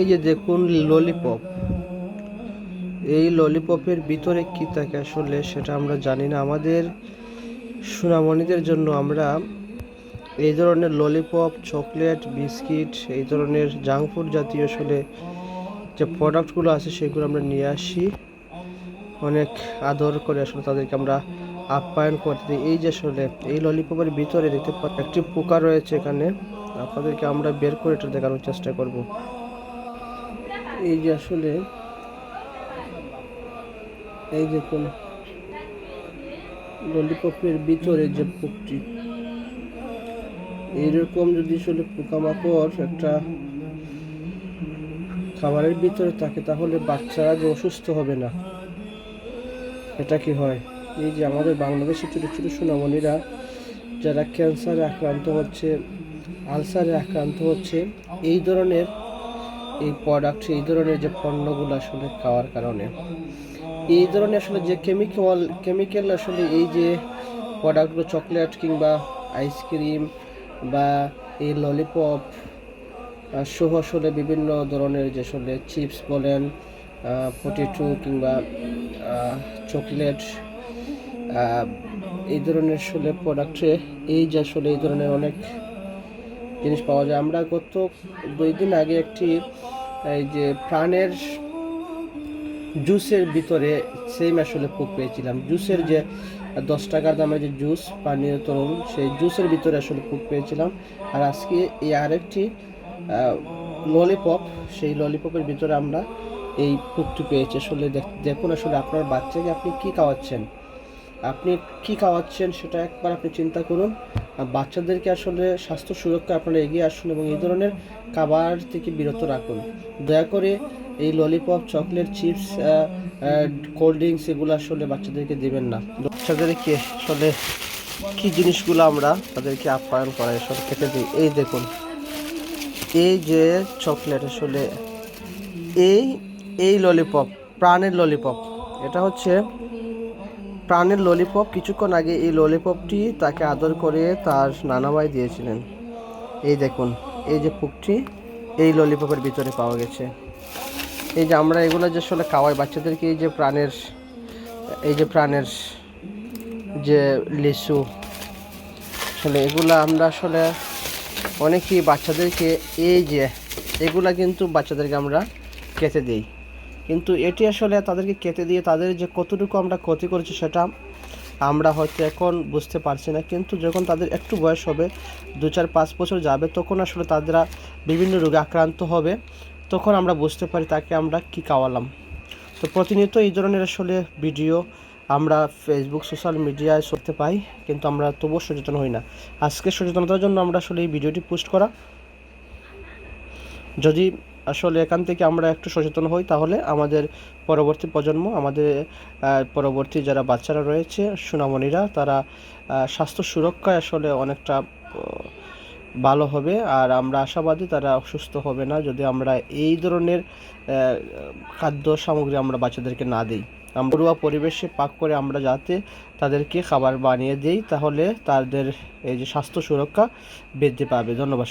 এই যে দেখুন ললিপপ এই ললিপপের ভিতরে কি থাকে আসলে সেটা আমরা জানি না। আমাদের সুনামণিদের জন্য আমরা এই ধরনের ললিপপ চকলেট বিস্কিট এই ধরনের জাঙ্ক ফুড জাতীয় আসলে যে প্রোডাক্টগুলো আছে সেগুলো আমরা নিয়ে আসি। অনেক আদর করে আসলে তাদেরকে আমরা আপ্যায়ন করতে দিই। এই যে আসলে এই ললিপপের ভিতরে দেখতে একটি পোকা রয়েছে এখানে। আপনাদেরকে আমরা বের করে এটা দেখানোর চেষ্টা করব। এই যে আসলে, এই দেখুন ললিপপের ভিতরে যে পোকটি এইরকম যদি আসলে পোকামাকড় একটা খাবারের ভিতরে থাকে, তাহলে বাচ্চারা যে অসুস্থ হবে না? এটা কি হয়? এই যে আমাদের বাংলাদেশের ছোটো ছোটো সোনামণিরা যারা ক্যান্সারে আক্রান্ত হচ্ছে, আলসারে আক্রান্ত হচ্ছে, এই ধরনের এই প্রোডাক্ট এই ধরনের যে পণ্যগুলো আসলে খাওয়ার কারণে। এই ধরনের আসলে যে কেমিক্যাল কেমিক্যাল আসলে এই যে প্রোডাক্টগুলো চকলেট কিংবা আইসক্রিম বা এই ললিপপ সহ আসলে বিভিন্ন ধরনের যে আসলে চিপস বলেন পটেটো কিংবা চকলেট এই ধরনের আসলে প্রোডাক্টে এই যে আসলে এই ধরনের অনেক জিনিস পাওয়া যায়। আমরা গত দুই দিন আগে একটি এই যে প্রাণের জুসের ভিতরে সেম আসলে পোক পেয়েছিলাম। জুসের যে দশ টাকার দামের যে জুস, পানীয় তরুণ সেই জুসের ভিতরে আসলে পোক পেয়েছিলাম। আর আজকে এই আরেকটি ললিপপ সেই ললিপপের ভিতরে আমরা এই পোকটি পেয়েছি। আসলে দেখ- দেখুন আসলে আপনার বাচ্চাকে আপনি কি খাওয়াচ্ছেন? আপনি কি খাওয়াচ্ছেন সেটা একবার আপনি চিন্তা করুন। বাচ্চাদেরকে আসলে স্বাস্থ্য সুরক্ষা আপনারা এগিয়ে আসুন এবং এই ধরনের খাবার থেকে বিরত রাখুন। দয়া করে এই lollipop chocolate chips cold drinks এগুলো আসলে বাচ্চাদেরকে দেবেন না। বাচ্চাদেরকে আসলে কি জিনিসগুলো আমরা তাদেরকে আপ্যায়ন করাই সব খেতে দিই? এই দেখুন, এই যে চকলেট আসলে, এই এই ললিপপ প্রাণের ললিপপ এটা হচ্ছে প্রাণের ললিপপ কিছুক্ষণ আগে এই ললিপপটি তাকে আদর করে তার নানাভাই দিয়েছিলেন। এই দেখুন, এই যে পুকটি, এই ললিপপের ভিতরে পাওয়া গেছে। এই যে আমরা এগুলো যে আসলে খাওয়াই, বাচ্চাদেরকে এই যে প্রাণের, এই যে প্রাণের যে লিচু, আসলে এগুলো আমরা আসলে অনেকেই বাচ্চাদেরকে এই যে, এগুলা কিন্তু বাচ্চাদেরকে আমরা কেটে দিই। কিন্তু এটি আসলে তাদেরকে কেটে দিয়ে তাদের যে কতটুকু আমরা ক্ষতি করেছি সেটা আমরা হয়তো এখন বুঝতে পারছি না। কিন্তু যখন তাদের একটু বয়স হবে, দু চার পাঁচ বছর যাবে, তখন আসলে তারা বিভিন্ন রোগে আক্রান্ত হবে। তখন আমরা বুঝতে পারি তাকে আমরা কি খাওয়ালাম। তো প্রতিনিয়ত এই ধরনের আসলে ভিডিও আমরা ফেসবুক সোশ্যাল মিডিয়ায় করতে পাই, কিন্তু আমরা তবুও সচেতন হই না। আজকে সচেতনতার জন্য আমরা আসলে এই ভিডিওটি পোস্ট করা। যদি আসলে এখান থেকে আমরা একটু সচেতন হই, তাহলে আমাদের পরবর্তী প্রজন্ম, আমাদের পরবর্তী যারা বাচ্চারা রয়েছে, সোনামণিরা, তারা স্বাস্থ্য সুরক্ষায় আসলে অনেকটা ভালো হবে। আর আমরা আশাবাদী তারা অসুস্থ হবে না, যদি আমরা এই ধরনের খাদ্য সামগ্রী আমরা বাচ্চাদেরকে না দিই। আমরা পরিবেশে পাক করে আমরা যাতে তাদেরকে খাবার বানিয়ে দিই, তাহলে তাদের এই যে স্বাস্থ্য সুরক্ষা বৃদ্ধি পাবে। ধন্যবাদ